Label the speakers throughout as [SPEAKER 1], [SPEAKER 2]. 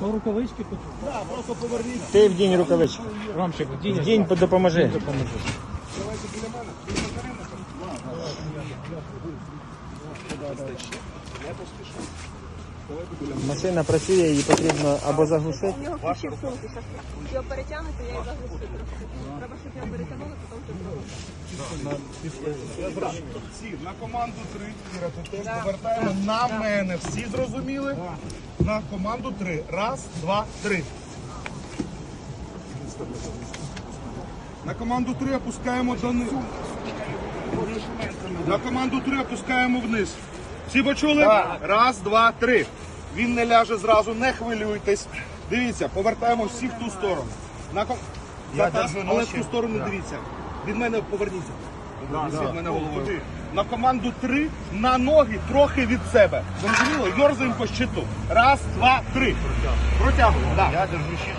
[SPEAKER 1] Ну, рукавички тут.
[SPEAKER 2] Да, просто поверніть.
[SPEAKER 3] Ти день рукавички.
[SPEAKER 1] Ромчик, в
[SPEAKER 3] день допоможи.
[SPEAKER 1] Допоможи.
[SPEAKER 3] Машина працює, її потрібно або заглушити.
[SPEAKER 4] У нього ключі в сумці. Зараз його перетягнути, я його заглушу трошки. Треба, щоб його перетягнули, потім вже
[SPEAKER 2] Всі на команду 3. Іра, ти теж повертаємо на мене. Всі зрозуміли? На команду 3. Раз, два, три. На команду 3 опускаємо донизу. На команду 3 опускаємо вниз. Всі почули? Раз, два, три. Він не ляже зразу, не хвилюйтесь. Дивіться, повертаємо всі в ту сторону. На ком... Затас, але в ту сторону дивіться. Від мене поверніться. Від мене головою. На команду 3 на ноги трохи від себе. Зрозуміло? Йорзаємо по щиту. Раз, два, три. Протягуємо. Да.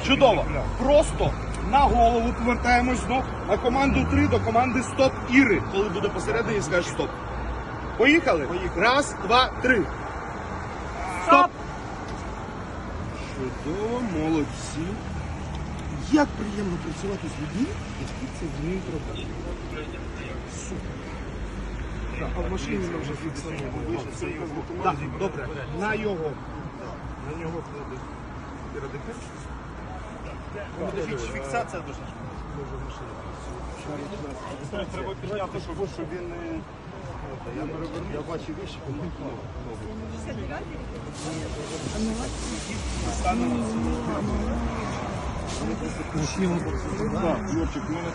[SPEAKER 2] Чудово. Просто на голову повертаємось знов. На команду 3 до команди стоп Іри. Коли буде посередині, скажеш стоп. Поїхали? Раз, два, три. Стоп! Чудово, молодці. Як приємно працювати з людьми, які це вміють робити. Супер. Так, а в машині ми вже фіксуємо. Так, добре. На його. На нього клади. Фіксація дуже. Треба підняти, щоб, він не... Я бачу вищі, кому
[SPEAKER 1] Мужчина.
[SPEAKER 2] Так, Юрчик, мене